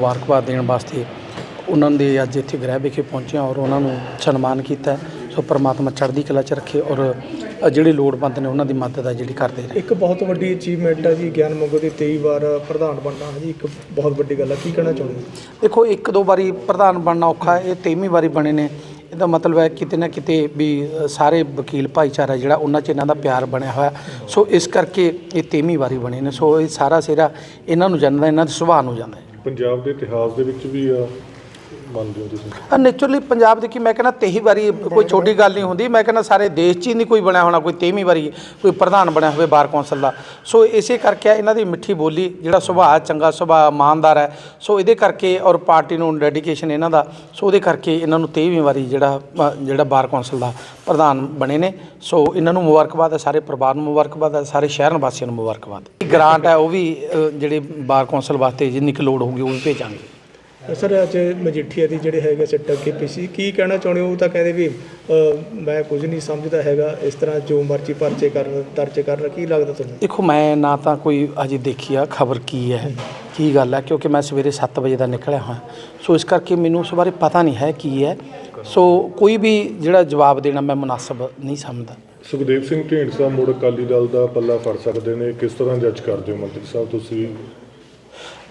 ਮੁਬਾਰਕਬਾਦ ਦੇਣ ਵਾਸਤੇ ਉਹਨਾਂ ਦੇ ਅੱਜ ਇੱਥੇ ਗ੍ਰਹਿ ਵਿਖੇ ਪਹੁੰਚੇ ਹਾਂ ਔਰ ਉਹਨਾਂ ਨੂੰ ਸਨਮਾਨ ਕੀਤਾ। ਸੋ ਪ੍ਰਮਾਤਮਾ ਚੜ੍ਹਦੀ ਕਲਾ ਚ ਰੱਖੇ ਔਰ ਜਿਹੜੇ ਲੋੜਵੰਦ ਨੇ ਉਹਨਾਂ ਦੀ ਮਦਦ ਹੈ ਜਿਹੜੀ ਕਰਦੇ ਰਹੇ ਇੱਕ ਬਹੁਤ ਵੱਡੀ ਅਚੀਵਮੈਂਟ ਹੈ ਜੀ ਗਿਆਨ ਮੰਗੋ ਦੀ 23 ਵਾਰ ਪ੍ਰਧਾਨ ਬਣਨਾ ਹੈ ਜੀ ਇੱਕ ਬਹੁਤ ਵੱਡੀ ਗੱਲ ਹੈ ਕੀ ਕਹਿਣਾ ਚਾਹੁੰਦੇ ਦੇਖੋ ਇੱਕ ਦੋ ਵਾਰੀ ਪ੍ਰਧਾਨ ਬਣਨਾ ਔਖਾ ਇਹ 23ਵੀਂ ਵਾਰੀ ਬਣੇ ਨੇ। ਇਹਦਾ ਮਤਲਬ ਹੈ ਕਿਤੇ ਨਾ ਕਿਤੇ ਵੀ ਸਾਰੇ ਵਕੀਲ ਭਾਈਚਾਰਾ ਜਿਹੜਾ ਉਹਨਾਂ 'ਚ ਇਹਨਾਂ ਦਾ ਪਿਆਰ ਬਣਿਆ ਹੋਇਆ। ਸੋ ਇਸ ਕਰਕੇ ਇਹ 23ਵੀਂ ਵਾਰੀ ਬਣੇ ਨੇ। ਸੋ ਇਹ ਸਾਰਾ ਸਿਰਾ ਇਹਨਾਂ ਨੂੰ ਜਾਂਦਾ ਇਹਨਾਂ ਦੇ ਸੁਭਾਅ ਨੂੰ ਜਾਂਦਾ ਪੰਜਾਬ ਦੇ ਇਤਿਹਾਸ ਦੇ ਵਿੱਚ ਵੀ ਆ। ਮੰਨਦੇ ਹੋ ਤੁਸੀਂ? ਨੇਚਰਲੀ ਪੰਜਾਬ ਦੇ ਕੀ ਮੈਂ ਕਹਿੰਦਾ 23 ਵਾਰੀ ਕੋਈ ਛੋਟੀ ਗੱਲ ਨਹੀਂ ਹੁੰਦੀ। ਮੈਂ ਕਹਿੰਦਾ ਸਾਰੇ ਦੇਸ਼ 'ਚ ਹੀ ਨਹੀਂ ਕੋਈ ਬਣਿਆ ਹੋਣਾ ਕੋਈ 23ਵੀਂ ਵਾਰੀ ਕੋਈ ਪ੍ਰਧਾਨ ਬਣਿਆ ਹੋਵੇ ਬਾਰ ਕੌਂਸਲ ਦਾ। ਸੋ ਇਸੇ ਕਰਕੇ ਇਹਨਾਂ ਦੀ ਮਿੱਠੀ ਬੋਲੀ ਜਿਹੜਾ ਸੁਭਾਅ ਚੰਗਾ ਸੁਭਾਅ ਇਮਾਨਦਾਰ ਹੈ। ਸੋ ਇਹਦੇ ਕਰਕੇ ਔਰ ਪਾਰਟੀ ਨੂੰ ਡੈਡੀਕੇਸ਼ਨ ਇਹਨਾਂ ਦਾ ਸੋ ਉਹਦੇ ਕਰਕੇ ਇਹਨਾਂ ਨੂੰ 23ਵੀਂ ਵਾਰੀ ਜਿਹੜਾ ਅ, ਜਿਹੜਾ ਬਾਰ ਕੌਂਸਲ ਦਾ ਪ੍ਰਧਾਨ ਬਣੇ ਨੇ। ਸੋ ਇਹਨਾਂ ਨੂੰ ਮੁਬਾਰਕਬਾਦ ਹੈ ਸਾਰੇ ਪਰਿਵਾਰ ਨੂੰ ਮੁਬਾਰਕਬਾਦ ਹੈ ਸਾਰੇ ਸ਼ਹਿਰ ਵਾਸੀਆਂ ਨੂੰ ਮੁਬਾਰਕਬਾਦ ਗ੍ਰਾਂਟ ਹੈ ਉਹ ਵੀ ਅ, ਜਿਹੜੇ ਬਾਰ ਕੌਂਸਲ ਵਾਸਤੇ ਜਿੰਨੀ ਕੁ ਲੋੜ ਹੋਊਗੀ ਉਹ ਵੀ ਭੇਜਾਂਗੇ। ਸਰ ਅੱਜ ਮਜੀਠੀਆ ਦੀ ਜਿਹੜੇ ਹੈਗੇ ਸਿੱਟ ਅੱਗੇ ਪੀਸੀ ਕੀ ਕਹਿਣਾ ਚਾਹੁੰਦੇ ਹੋ? ਉਹ ਤਾਂ ਕਹਿੰਦੇ ਵੀ ਮੈਂ ਕੁਝ ਨਹੀਂ ਸਮਝਦਾ ਹੈਗਾ ਇਸ ਤਰ੍ਹਾਂ ਜੋ ਮਰਜ਼ੀ ਪਰਚੇ ਕਰਨ ਦਰਜ ਕਰਨ ਕੀ ਲੱਗਦਾ ਤੁਹਾਨੂੰ? ਦੇਖੋ ਮੈਂ ਨਾ ਤਾਂ ਕੋਈ ਅਜੇ ਦੇਖੀ ਆ ਖਬਰ ਕੀ ਹੈ ਕੀ ਗੱਲ ਹੈ ਕਿਉਂਕਿ ਮੈਂ ਸਵੇਰੇ 7 ਵਜੇ ਦਾ ਨਿਕਲਿਆ ਹਾਂ। ਸੋ ਇਸ ਕਰਕੇ ਮੈਨੂੰ ਉਸ ਬਾਰੇ ਪਤਾ ਨਹੀਂ ਹੈ ਕੀ ਹੈ। ਸੋ ਕੋਈ ਵੀ ਜਿਹੜਾ ਜਵਾਬ ਦੇਣਾ ਮੈਂ ਮੁਨਾਸਬ ਨਹੀਂ ਸਮਝਦਾ। ਸੁਖਦੇਵ ਸਿੰਘ ਢੀਂਡਸਾ ਮੁੜ ਅਕਾਲੀ ਦਲ ਦਾ ਪੱਲਾ ਫੜ ਸਕਦੇ ਨੇ। ਕਿਸ ਤਰ੍ਹਾਂ ਜੱਜ ਕਰਦੇ ਹੋ ਮੰਤਰੀ ਸਾਹਿਬ ਤੁਸੀਂ?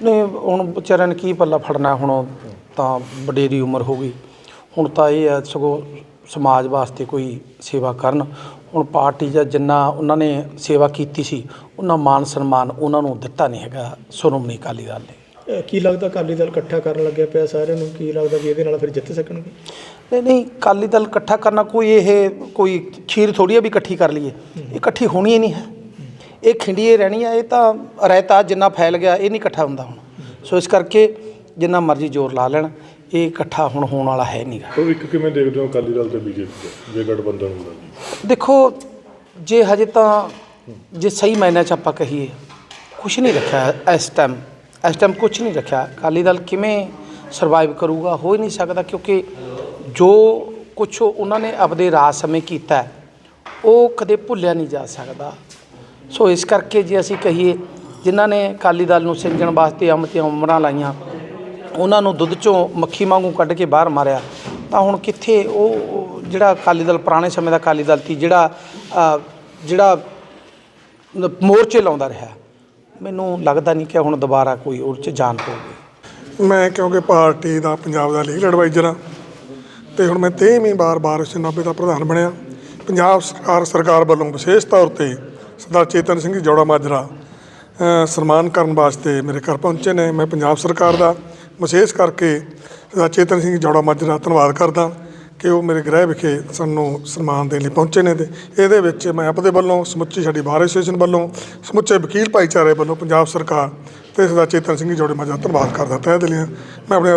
ਨਹੀਂ ਹੁਣ ਵਿਚਾਰਿਆਂ ਨੇ ਕੀ ਪੱਲਾ ਫੜਨਾ ਹੁਣ ਤਾਂ ਵਡੇਰੀ ਉਮਰ ਹੋ ਗਈ। ਹੁਣ ਤਾਂ ਇਹ ਹੈ ਸਗੋਂ ਸਮਾਜ ਵਾਸਤੇ ਕੋਈ ਸੇਵਾ ਕਰਨ। ਹੁਣ ਪਾਰਟੀ ਜਾਂ ਜਿੰਨਾ ਉਹਨਾਂ ਨੇ ਸੇਵਾ ਕੀਤੀ ਸੀ ਉਹਨਾਂ ਮਾਨ ਸਨਮਾਨ ਉਹਨਾਂ ਨੂੰ ਦਿੱਤਾ ਨਹੀਂ ਹੈਗਾ। ਸ਼੍ਰੋਮਣੀ ਅਕਾਲੀ ਦਲ ਨੇ। ਕੀ ਲੱਗਦਾ ਅਕਾਲੀ ਦਲ ਇਕੱਠਾ ਕਰਨ ਲੱਗਿਆ ਪਿਆ ਸਾਰਿਆਂ ਨੂੰ? ਕੀ ਲੱਗਦਾ ਵੀ ਇਹਦੇ ਨਾਲ ਫਿਰ ਜਿੱਤ ਸਕਣਗੇ? ਨਹੀਂ ਨਹੀਂ ਅਕਾਲੀ ਦਲ ਇਕੱਠਾ ਕਰਨਾ ਕੋਈ ਇਹ ਕੋਈ ਖੀਰ ਥੋੜੀ ਆ ਵੀ ਇਕੱਠੀ ਕਰ ਲਈਏ। ਇਹ ਇਕੱਠੀ ਹੋਣੀ ਹੀ ਨਹੀਂ ਹੈ। ਇਹ ਖਿੰਡੀਏ ਰਹਿਣੀ ਆ ਇਹ ਤਾਂ ਰਾਇਤਾ ਜਿੰਨਾ ਫੈਲ ਗਿਆ ਇਹ ਨਹੀਂ ਇਕੱਠਾ ਹੁੰਦਾ ਹੁਣ। ਸੋ ਇਸ ਕਰਕੇ ਜਿੰਨਾ ਮਰਜ਼ੀ ਜ਼ੋਰ ਲਾ ਲੈਣ ਇਹ ਇਕੱਠਾ ਹੁਣ ਹੋਣ ਵਾਲਾ ਹੈ ਨਹੀਂਗਾ ਉਹ ਇੱਕ ਕਿਵੇਂ ਦੇਖਦੇ ਹੋ ਅਕਾਲੀ ਦਲ ਤੇ ਬੀਜੇਪੀ ਦਾ ਜੇ ਗਠਬੰਧਨ ਹੁੰਦਾ ਜੀ? ਦੇਖੋ ਜੇ ਹਜੇ ਤਾਂ ਜੇ ਸਹੀ ਮਾਇਨੇ ਚ ਆਪਾਂ ਕਹੀਏ ਕੁਝ ਨਹੀਂ ਰੱਖਿਆ ਇਸ ਟਾਈਮ ਇਸ ਟਾਈਮ ਕੁਝ ਨਹੀਂ ਰੱਖਿਆ। ਅਕਾਲੀ ਦਲ ਕਿਵੇਂ ਸਰਵਾਈਵ ਕਰੂਗਾ ਹੋ ਹੀ ਨਹੀਂ ਸਕਦਾ ਕਿਉਂਕਿ ਜੋ ਕੁਝ ਉਹਨਾਂ ਨੇ ਆਪਦੇ ਰਾਜ ਸਮੇਂ ਕੀਤਾ ਉਹ ਕਦੇ ਭੁੱਲਿਆ ਨਹੀਂ ਜਾ ਸਕਦਾ। ਸੋ ਇਸ ਕਰਕੇ ਜੇ ਅਸੀਂ ਕਹੀਏ, ਜਿਨ੍ਹਾਂ ਨੇ ਅਕਾਲੀ ਦਲ ਨੂੰ ਸਿੰਜਣ ਵਾਸਤੇ ਅਮਤੀਆਂ ਉਮਰਾਂ ਲਾਈਆਂ, ਉਹਨਾਂ ਨੂੰ ਦੁੱਧ ਚੋਂ ਮੱਖੀ ਵਾਂਗੂ ਕੱਢ ਕੇ ਬਾਹਰ ਮਾਰਿਆ, ਤਾਂ ਹੁਣ ਕਿੱਥੇ ਉਹ, ਜਿਹੜਾ ਅਕਾਲੀ ਦਲ, ਪੁਰਾਣੇ ਸਮੇਂ ਦਾ ਅਕਾਲੀ ਦਲ ਸੀ, ਜਿਹੜਾ ਜਿਹੜਾ ਮੋਰਚੇ ਲਾਉਂਦਾ ਰਿਹਾ, ਮੈਨੂੰ ਲੱਗਦਾ ਨਹੀਂ ਕਿ ਹੁਣ ਦੁਬਾਰਾ ਕੋਈ ਉਹ 'ਚ ਜਾਣ ਪਊਗੀ। ਮੈਂ ਕਿਉਂਕਿ ਪਾਰਟੀ ਦਾ, ਪੰਜਾਬ ਦਾ ਲੀਗਲ ਐਡਵਾਈਜ਼ਰ ਹਾਂ, ਤੇ ਹੁਣ ਮੈਂ 23ਵੀਂ ਵਾਰ ਬਾਰਿਸ਼ ਨਾਭੇ ਦਾ ਪ੍ਰਧਾਨ ਬਣਿਆ। ਪੰਜਾਬ ਸਰਕਾਰ ਸਰਕਾਰ ਵੱਲੋਂ ਵਿਸ਼ੇਸ਼ ਤੌਰ ਤੇ ਸਰਦਾਰ ਚੇਤਨ ਸਿੰਘ ਜੋੜਾ ਮਾਜਰਾ। ਸਨਮਾਨ ਕਰਨ ਵਾਸਤੇ ਮੇਰੇ ਘਰ ਪਹੁੰਚੇ ਨੇ। ਮੈਂ ਪੰਜਾਬ ਸਰਕਾਰ ਦਾ ਵਿਸ਼ੇਸ਼ ਕਰਕੇ ਸਰਦਾਰ ਚੇਤਨ ਸਿੰਘ ਜੋੜਾ ਮਾਜਰਾ ਧੰਨਵਾਦ ਕਰਦਾ ਕਿ ਉਹ ਮੇਰੇ ਗ੍ਰਹਿ ਵਿਖੇ ਸਾਨੂੰ ਸਨਮਾਨ ਦੇਣ ਲਈ ਪਹੁੰਚੇ ਨੇ ਤੇ ਇਹਦੇ ਵਿੱਚ ਮੈਂ ਆਪਦੇ ਵੱਲੋਂ ਸਮੁੱਚੀ ਸਾਡੀ ਬਾਰ ਐਸੋਸੀਏਸ਼ਨ ਵੱਲੋਂ ਸਮੁੱਚੇ ਵਕੀਲ ਭਾਈਚਾਰੇ ਵੱਲੋਂ ਪੰਜਾਬ ਸਰਕਾਰ ਤੇ ਸਰਦਾਰ ਚੇਤਨ ਸਿੰਘ ਜੀ ਜੋੜੇ ਮਾਜਰਾ ਧੰਨਵਾਦ ਕਰਦਾ ਤਹਿ ਦਿਲੋਂ ਮੈਂ ਆਪਣੇ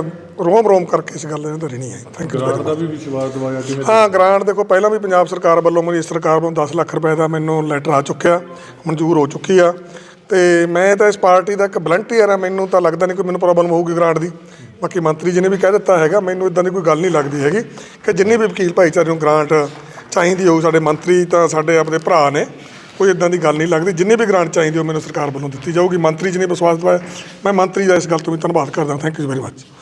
ਰੋਮ ਰੋਮ ਕਰਕੇ ਇਸ ਗੱਲ ਦਾ ਨਹੀਂ ਹੈ ਥੈਂਕ ਯੂ ਗ੍ਰਾਂਟ ਦਾ ਵੀ ਵਿਸ਼ਵਾਸ ਦਿਵਾਇਆ ਕਿਵੇਂ ਹਾਂ ਗ੍ਰਾਂਟ ਦੇਖੋ ਪਹਿਲਾਂ ਵੀ ਪੰਜਾਬ ਸਰਕਾਰ ਵੱਲੋਂ ਮੇਰੀ ਸਰਕਾਰ ਵੱਲੋਂ 10 ਲੱਖ ਰੁਪਏ ਦਾ ਮੈਨੂੰ ਲੈਟਰ ਆ ਚੁੱਕਿਆ ਮਨਜ਼ੂਰ ਹੋ ਚੁੱਕੀ ਆ। ਤੇ ਮੈਂ ਤਾਂ ਇਸ ਪਾਰਟੀ ਦਾ ਇੱਕ ਵਲੰਟੀਅਰ ਆ ਮੈਨੂੰ ਤਾਂ ਲੱਗਦਾ ਨਹੀਂ ਕੋਈ ਮੈਨੂੰ ਪ੍ਰੋਬਲਮ ਹੋਊਗੀ ਗ੍ਰਾਂਟ ਦੀ। ਬਾਕੀ ਮੰਤਰੀ ਜੀ ਨੇ ਵੀ ਕਹਿ ਦਿੱਤਾ ਹੈਗਾ ਮੈਨੂੰ ਇਦਾਂ ਦੀ ਕੋਈ ਗੱਲ ਨਹੀਂ ਲੱਗਦੀ ਹੈਗੀ ਕਿ ਜਿੰਨੀ ਵੀ ਵਕੀਲ ਭਾਈਚਾਰੇ ਨੂੰ ਗ੍ਰਾਂਟ ਚਾਹੀਦੀ ਹੋਊ ਸਾਡੇ ਮੰਤਰੀ ਤਾਂ ਸਾਡੇ ਆਪਣੇ ਭਰਾ ਨੇ। ਕੋਈ ਇਦਾਂ ਦੀ ਗੱਲ ਨਹੀਂ ਲੱਗਦੀ। ਜਿੰਨੇ ਵੀ ਗ੍ਰਾਂਟ ਚਾਹੀਦੇ ਉਹ ਮੈਨੂੰ ਸਰਕਾਰ ਵੱਲੋਂ ਦਿੱਤੀ ਜਾਊਗੀ। ਮੰਤਰੀ ਜੀ ਨੇ ਵਿਸ਼ਵਾਸ ਦਿਵਾਇਆ, ਮੈਂ ਮੰਤਰੀ ਦਾ ਇਸ ਗੱਲ ਤੋਂ ਵੀ ਧੰਨਵਾਦ ਕਰਦਾ। Thank you very much